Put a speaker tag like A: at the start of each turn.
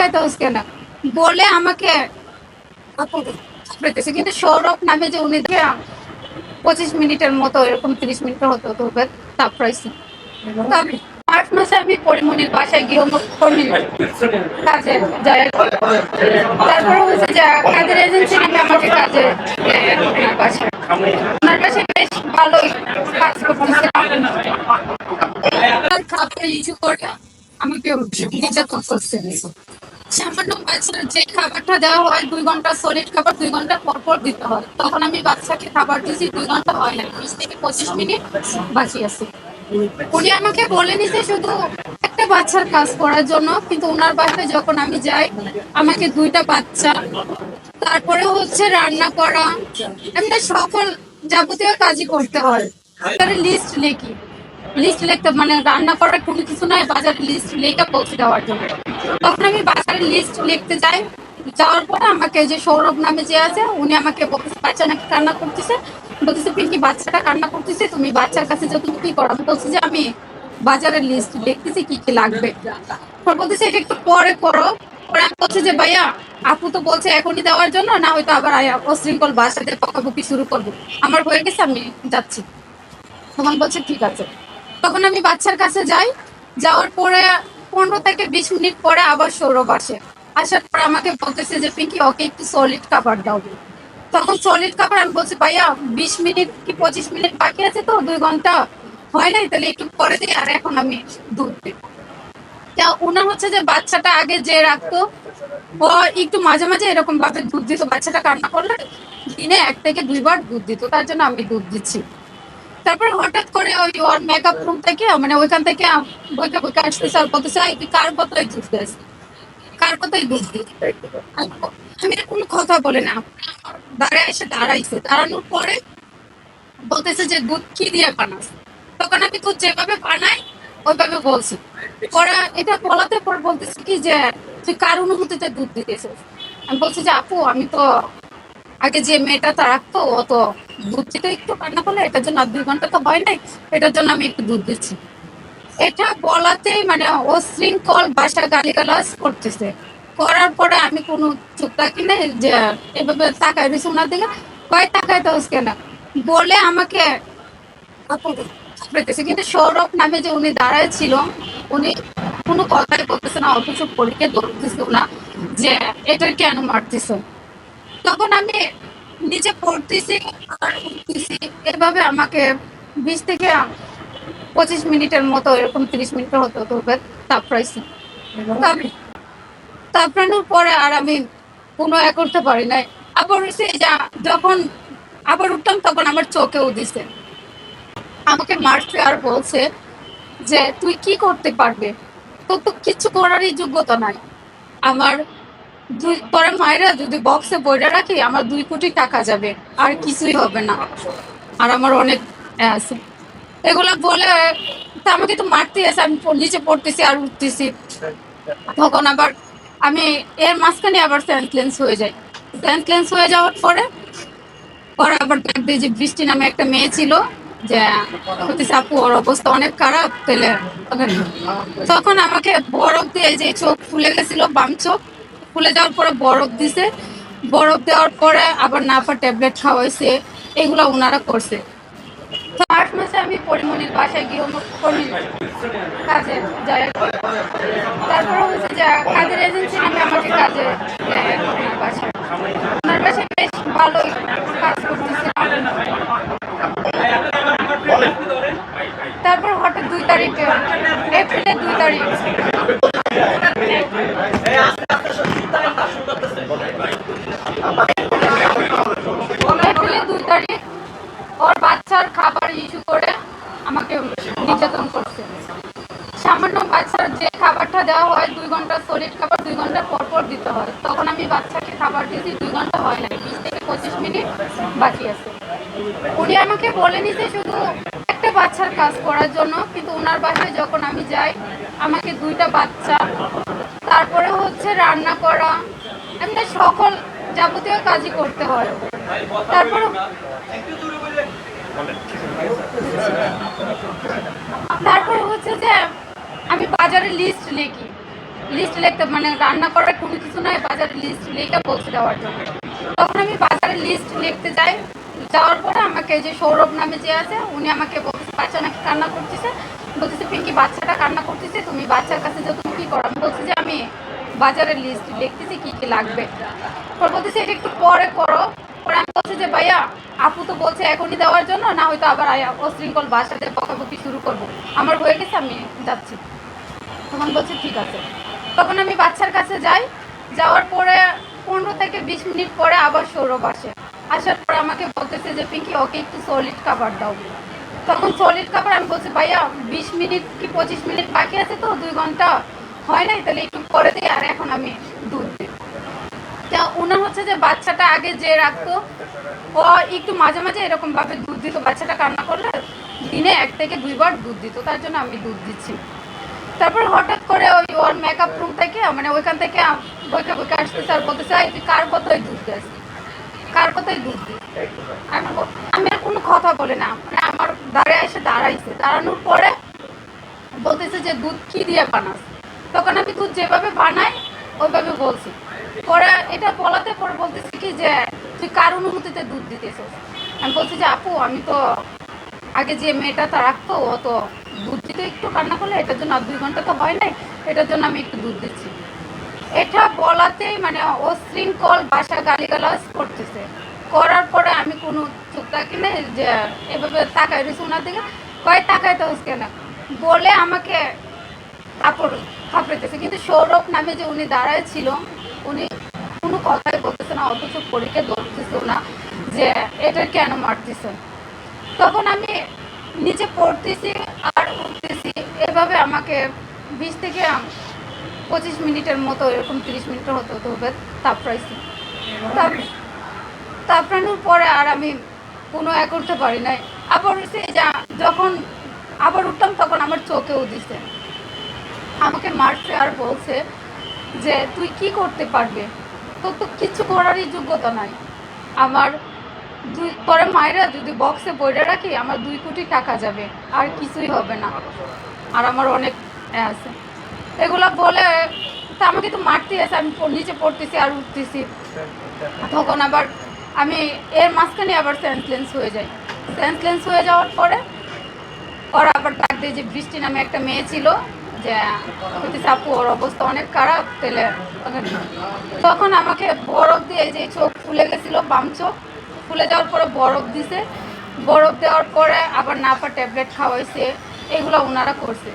A: টাকায় তো কেন? বলে আমাকে কিন্তু সৌরভ নামে যে উনি পঁচিশ মিনিটের মতো, এরকম তিরিশ মিনিটের হতো তো সারপ্রাইজ মার্চ মাসে আমি পরিমণির বাসায় গৃহকর্মী কাজে যাই। তারপরে হচ্ছে যে কাজের এজেন্সি নামে আমাকে কাজে ওনার বাসায়। বেশ ভালোই কাজ করতেছে। খাবার ইস্যু করে আমাকে নির্যাতন করছে। সামান্য বাচ্চার যে খাবারটা দেওয়া হয়, দুই ঘণ্টা সলিড খাবার, দুই ঘণ্টা পর পর দিতে হয়। তখন আমি বাচ্চাকে খাবার দিয়েছি, দুই ঘণ্টা হয় না। বিশ থেকে পঁচিশ মিনিট বাকি আছে। উনি আমাকে বলে নিতে শুধু একটা বাচ্চার কাজ করার জন্য, কিন্তু ওনার বাসায় যখন আমি যাই, আমাকে দুইটা বাচ্চা, তারপরে হচ্ছে রান্না করা, এমনি সকল যাবতীয় কাজই করতে হয়। লিস্ট লেখি। লিস্ট লিখতে মানে রান্না করার কোনো কিছু নাই, বাজারের লিস্ট লেখা পৌঁছে দেওয়ার জন্য। তখন আমি বাজারের লিস্ট লিখতে যাই। যাওয়ার পরে আমাকে যে সৌরভ নামে যে আছে, উনি আমাকে বলতেছে, বাচ্চা নাকি কান্না করতেছে? বলতেছে, পিঙ্কি, বাচ্চাটা কান্না করতেছে, তুমি বাচ্চার কাছে যত কি করো বলছি যে, আমি বাজারের লিস্ট লিখতেছি কি কি লাগবে? বলতেছে, এটা একটু পরে করো। পরে আমি বলছি যে, ভাইয়া, আপু তো বলছে এখনই দেওয়ার জন্য, না হয়তো আবার অশৃঙ্খল বাসাতে পকাপকি শুরু করব। আমার হয়ে গেছে, আমি যাচ্ছি। তখন বলছে, ঠিক আছে। তখন আমি বাচ্চার কাছে যাই, যাওয়ার পরে পনেরো থেকে বিশ মিনিট পরে আবার সৌরভ আসে। আসার পর আমাকে বলতেছে যে, পিঙ্কি, ওকে একটু সলিড খাবার দাও। তখন সলিড খাবার আমি বলছি, ভাইয়া, বিশ মিনিট কি পঁচিশ মিনিট বাকি আছে তো? দুই ঘণ্টা হয় নাই, তাহলে একটু পরে দিই আর এখন আমি দুধ দিই তা ওনার হচ্ছে যে, বাচ্চাটা আগে যে রাখতো, ও একটু মাঝে মাঝে এরকম ভাবে দুধ দিত। বাচ্চাটা কান্না করলে দিনে এক থেকে দুইবার দুধ দিত, তার জন্য আমি দুধ দিচ্ছি। তারপর হঠাৎ করে ওই ওর মেকআপ রুম থেকে মানে ওইখান থেকে বলতেছে কার কথাই কার কথাই আমি কোনো কথা বলে না। দাঁড়ায় এসে দাঁড়াইছে। দাঁড়ানোর পরে বলতেছে যে, দুধ কি দিয়ে বানাস? তখন আমি দুধ যেভাবে বানাই, ওইভাবে বলছি। পরে এটা বলাতে পর বলতেছে কি যে, তুই কার অনুভূতিতে দুধ দিতেছিস? আমি বলছি যে, আপু, আমি তো আগে যে মেয়েটা তা রাখতো, ও তো দুধ দিতে একটু রান্না করলে এটার জন্য দুই ঘণ্টা তো হয় নাই, এটার জন্য আমি একটু দুধ দিচ্ছি। এটা বলাতেই মানে ও শৃঙ্খল বাসা গালিগালাজ করতেছে। করার পরে আমি কোনো চুপ থাকি না যে এভাবে তাকাই রয়েছে ওনার দিকে, কয় তাকাই তো কেন বলে আমাকে পেতেছে কিন্তু সৌরভ নামে যে উনি দাঁড়ায় ছিল, উনি কোনো কথাই বলতেছে না, অথচ পরীক্ষা ধরতেছে না যে এটা কেন মারতেছে? তখন আমি নিচে পড়তেছি আর উঠতেছি এভাবে আমাকে বিশ থেকে পঁচিশ মিনিটের মতো এরকম তিরিশ মিনিটের হতো তো তাপড়াইছি তাপড়ানোর পরে আর আমি কোনো এ করতে পারি নাই। আবার হচ্ছে যা যখন আবার উঠতাম তখন আমার চোখেও দিছে। আমাকে মারছে আর বলছে যে তুই কি করতে পারবে? তোর তো কিছু করারই যোগ্যতা নাই। আমার দুই পরে মায়েরা যদি বক্সে বইটা রাখি, আমার দুই কোটি টাকা যাবে। আর কিছুই হবে না। আর আমার অনেক আছে এগুলো বলে, তা আমাকে তো মারতে আছে। আমি নিচে পড়তেছি আর উঠতেছি। তখন আবার আমি এর মাঝখানে আবার সেন্সলেন্স হয়ে যাই। সেন্সলেন্স হয়ে যাওয়ার পরে পরে আবার দিয়ে যে বৃষ্টি নামে একটা মেয়ে ছিল, যে, বলতেছে, আপু, ওর অবস্থা অনেক খারাপ, তাহলে তখন আমাকে বরফ দিয়ে যে চোখ ফুলে গেছিল, বাম চোখ ফুলে যাওয়ার পরে বরফ দিছে। বরফ দেওয়ার পরে আবার নাফা ট্যাবলেট খাওয়াইছে। এগুলো ওনারা করছে। তো আট মাসে আমি পরিমণির বাসায় গৃহকর্মী কাজে যাই। তারপরে হচ্ছে যে কাজের এজেন্সি নামে আমাকে কাজে বাসায়। ওনার বাসায় বেশ ভালোই কাজ করতেছে। তারপর হঠাৎ দুই তারিখে, এপ্রিলের দুই তারিখ। দুই তারিখ ওর বাচ্চার খাবার ইস্যু করে আমাকে নির্যাতন করছে সামান্য বাচ্চার যে খাবারটা দেওয়া হয় দুই ঘণ্টা সলিড খাবার দুই ঘণ্টা পর পর দিতে হয় তখন আমি বাচ্চাকে খাবার দিয়েছি দুই ঘণ্টা হয় না বিশ থেকে পঁচিশ মিনিট বাকি আছে উনি আমাকে বলে নিতে শুধু একটা বাচ্চার কাজ করার জন্য কিন্তু ওনার বাসায় যখন আমি যাই আমাকে দুইটা বাচ্চা, তারপরে হচ্ছে রান্না করা, এমনি সকল যাবতীয় কাজই করতে হয়। তারপর তারপরে হচ্ছে যে আমি বাজারের লিস্ট লিখি। লিস্ট লিখতে মানে রান্না করার কোনো কিছু নয় বাজারে লিস্ট লিখে পৌঁছে দেওয়ার জন্য। তখন আমি বাজারে লিস্ট লিখতে যাই। যাওয়ার পরে আমাকে যে সৌরভ নামে যে আছে, উনি আমাকে বলছে বাচ্চা নাকি কান্না করতেছে? বলতেছে, পিঙ্কি, বাচ্চাটা কান্না করতেছে, তুমি বাচ্চার কাছে যে তুমি কী করো? আমি বলছি যে, আমি বাজারের লিস্ট দেখতেছি কী কী লাগবে। পর বলতেছে, এটা একটু পরে করো। পরে আমি বলছি যে, ভাইয়া, আপু তো বলছে এখনই দেওয়ার জন্য, না হয়তো আবার অশৃঙ্খল বাসাতে বকাবকি শুরু করব। আমার হয়ে গেছে, আমি যাচ্ছি। তখন বলছে, ঠিক আছে। তখন আমি বাচ্চার কাছে যাই, যাওয়ার পরে পনেরো থেকে বিশ মিনিট পরে আবার সৌরভ আসে। আসার পরে আমাকে বলতেছে যে, পিঙ্কি, ওকে একটু সলিড খাবার দাও। তখন সলিড খাবার আমি বলছি, ভাইয়া, বিশ মিনিট কি পঁচিশ মিনিট বাকি আছে তো? দুই ঘণ্টা হয় নাই? তাহলে একটু পরে দিই, আর এখন আমি দুধ দিই। তা ওনার হচ্ছে যে বাচ্চাটা আগে যে রাখতো, ও একটু মাঝে মাঝে এরকম ভাবে দুধ দিত। বাচ্চাটা কান্না করলে দিনে এক থেকে দুইবার দুধ দিত, তার জন্য আমি দুধ দিচ্ছি। তারপর হঠাৎ করে ওই ওর মেকআপ রুম থেকে মানে ওইখান থেকে বইকে বইকে আসতেছে আর বলতেছে, "এই, তুই কার কথাই দুধ দিস? কার কথাই দুধ আমি আমি আর কোনো কথা বলি না। মানে আমার দাঁড়ায় এসে দাঁড়াইছে। দাঁড়ানোর পরে বলতেছে যে, দুধ কি দিয়ে বানাস? তখন আমি দুধ যেভাবে বানাই, ওইভাবে বলছি। পরে এটা বলাতে পরে বলতেছি কি যে, তুই কার অনুমতিতে দুধ দিতেছিস? আমি বলছি যে, আপু, আমি তো আগে যে মেয়েটা তা রাখতো, ও তো দুধ দিতে একটু কান্না করলে, এটার জন্য আর দুই ঘণ্টা তো হয় নাই, এটার জন্য আমি একটু দুধ দিচ্ছি। এটা বলাতেই মানে ও শৃঙ্খল ভাষা গালিগালাজ করতেছে। করার পরে আমি কোনো চুপ থাকি না যে, এভাবে তাকাই রয়েছে ওনার দিকে। কয় তাকাই তো কেন বলে আমাকে কাপড়েতেছে কিন্তু সৌরভ নামে যে উনি দাঁড়ায় ছিল, উনি কোনো কথাই বলতেছে না, অথচ পরীক্ষা ধরতেছে না যে এটা কেন মারতেছে। তখন আমি নিচে পড়তেছি আর উঠতেছি। এভাবে আমাকে বিশ থেকে পঁচিশ মিনিটের মতো, এরকম তিরিশ মিনিটের হতো তো তাপড়াইছি তাপ- তাপড়ানোর পরে আর আমি কোনো এ করতে পারি নাই। আবার সে যখন আবার উঠতাম তখন আমার চোখেও দিছে। আমাকে মারছে আর বলছে যে, তুই কি করতে পারবে? তোর তো কিছু করারই যোগ্যতা নাই। আমার দুই, পরে মায়েরা যদি বক্সে বইটা রাখি, আমার দুই কোটি টাকা যাবে। আর কিছুই হবে না। আর আমার অনেক আছে। এগুলো বলে, তা আমাকে তো মারতে আছে। আমি নিচে পড়তেছি আর উঠতেছি। তখন আবার আমি এর মাঝখানে আবার সেন্সলেন্স হয়ে যাই। সেন্সলেন্স হয়ে যাওয়ার পরে, ওরা আবার ডাক দিয়ে যে, বৃষ্টি নামে একটা মেয়ে ছিল। যে বলতেছে আপু ওর অবস্থা অনেক খারাপ তেলে তখন আমাকে বরফ দিয়ে যে চোখ ফুলে গেছিল, বাম চোখ ফুলে যাওয়ার পরে বরফ দিছে। বরফ দেওয়ার পরে আবার নাপা ট্যাবলেট খাওয়াইছে, এগুলো ওনারা করছে।